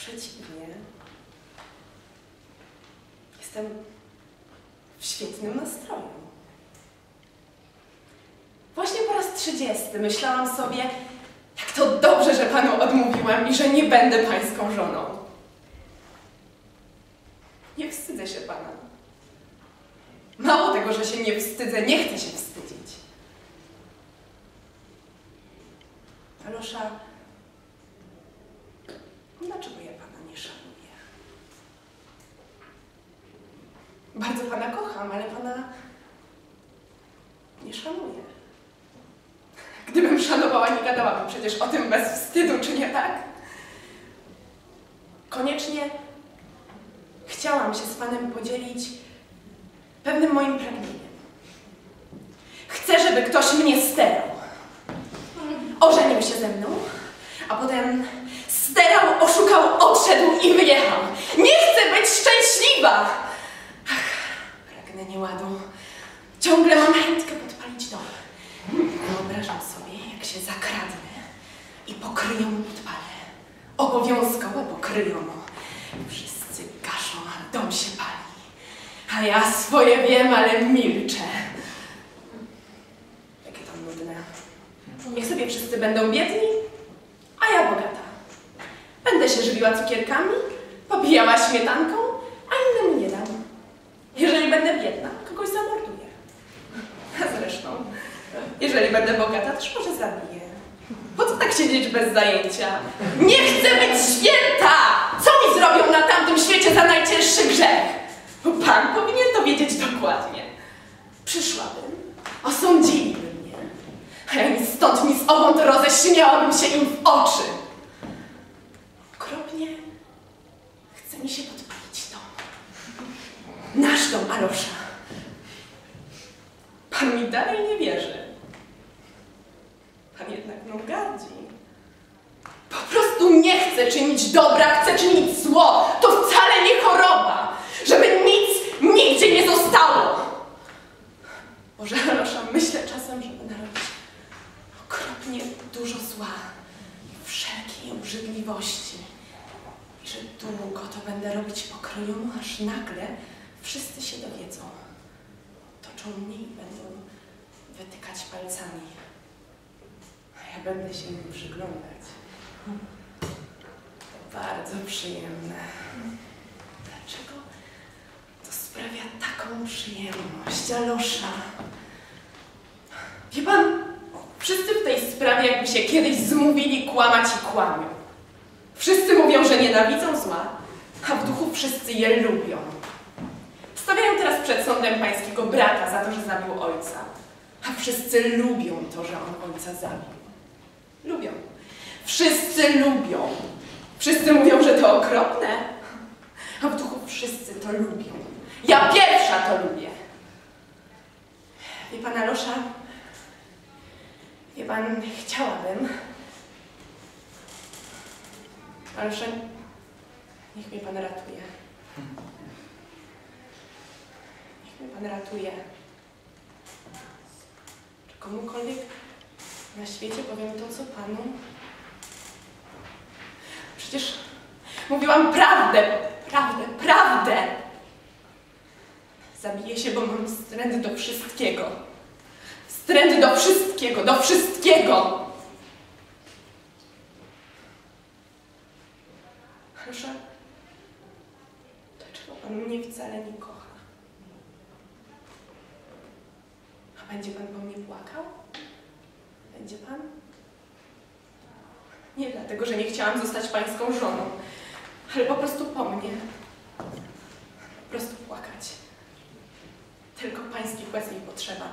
Przeciwnie. Jestem w świetnym nastroju. Właśnie po raz trzydziesty myślałam sobie, jak to dobrze, że panu odmówiłam i że nie będę pańską żoną. Nie wstydzę się pana. Mało tego, że się nie wstydzę, nie chcę się wstydzić. Alosza, dlaczego ja pana nie szanuję? Bardzo pana kocham, ale pana nie szanuję. Gdybym szanowała, nie gadałabym przecież o tym bez wstydu, czy nie tak? Koniecznie chciałam się z panem podzielić pewnym moim pragnieniem. Chcę, żeby ktoś mnie sterał. Ożenił się ze mną, a potem sterał, oszukał, odszedł i wyjechał. Nie chcę być szczęśliwa! Ach, pragnę nieładu. Ciągle mam chętkę podpalić dom. Wyobrażam sobie, jak się zakradnę podpalę. Obowiązkowo pokryją mu. Wszyscy gaszą, a dom się pali. A ja swoje wiem, ale milczę. Jakie to nudne. Niech sobie wszyscy będą biedni, a ja bogata. Będę się żywiła cukierkami, popijała śmietanką, a innym nie dam. Jeżeli będę biedna, kogoś zamorduję. A zresztą, jeżeli będę bogata, też może zabiję. Siedzieć bez zajęcia? Nie chcę być święta! Co mi zrobią na tamtym świecie za najcięższy grzech? Pan powinien to wiedzieć dokładnie. Przyszłabym, osądziliby mnie, a ja ni stąd, ni z owąd roześmiałabym się im w oczy. Okropnie chce mi się podpalić dom. Nasz dom, Alosza. Pan mi dalej nie wierzy. Pan jednak mną gardzi. Nie chcę czynić dobra, chcę czynić zło. To wcale nie choroba. Żeby nic nigdzie nie zostało. Boże, Alosza, myślę czasem, żeby narobić okropnie dużo zła i wszelkiej obrzydliwości. I że długo to będę robić pokrojomu, aż nagle wszyscy się dowiedzą. Toczą mnie i będą wytykać palcami. A ja będę się im przyglądać. Bardzo przyjemne. Dlaczego to sprawia taką przyjemność, Alosza? Wie pan, wszyscy w tej sprawie jakby się kiedyś zmówili kłamać i kłamią. Wszyscy mówią, że nienawidzą zła, a w duchu wszyscy je lubią. Stawiają teraz przed sądem pańskiego brata za to, że zabił ojca. A wszyscy lubią to, że on ojca zabił. Lubią. Wszyscy lubią. Wszyscy mówią, że to okropne, a w duchu wszyscy to lubią. Ja pierwsza to lubię. Wie pan, Alosza, wie pan, chciałabym, Alosza, niech mnie pan ratuje. Niech mnie pan ratuje. Czy komukolwiek na świecie powiem to, co panu? Przecież mówiłam prawdę, prawdę, prawdę. Zabiję się, bo mam wstręt do wszystkiego. Wstręt do wszystkiego, do wszystkiego. Proszę, dlaczego pan mnie wcale nie kocha? A będzie pan po mnie płakał? Będzie pan? Nie dlatego, że nie chciałam zostać pańską żoną, ale po prostu po mnie. Po prostu płakać. Tylko pańskich łez mi potrzeba.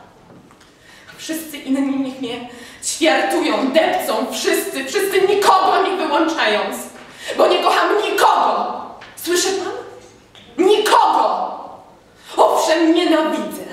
Wszyscy inni niech mnie ćwiartują, depcą, wszyscy, wszyscy nikogo nie wyłączając, bo nie kocham nikogo. Słyszy pan? Nikogo! Owszem, nienawidzę.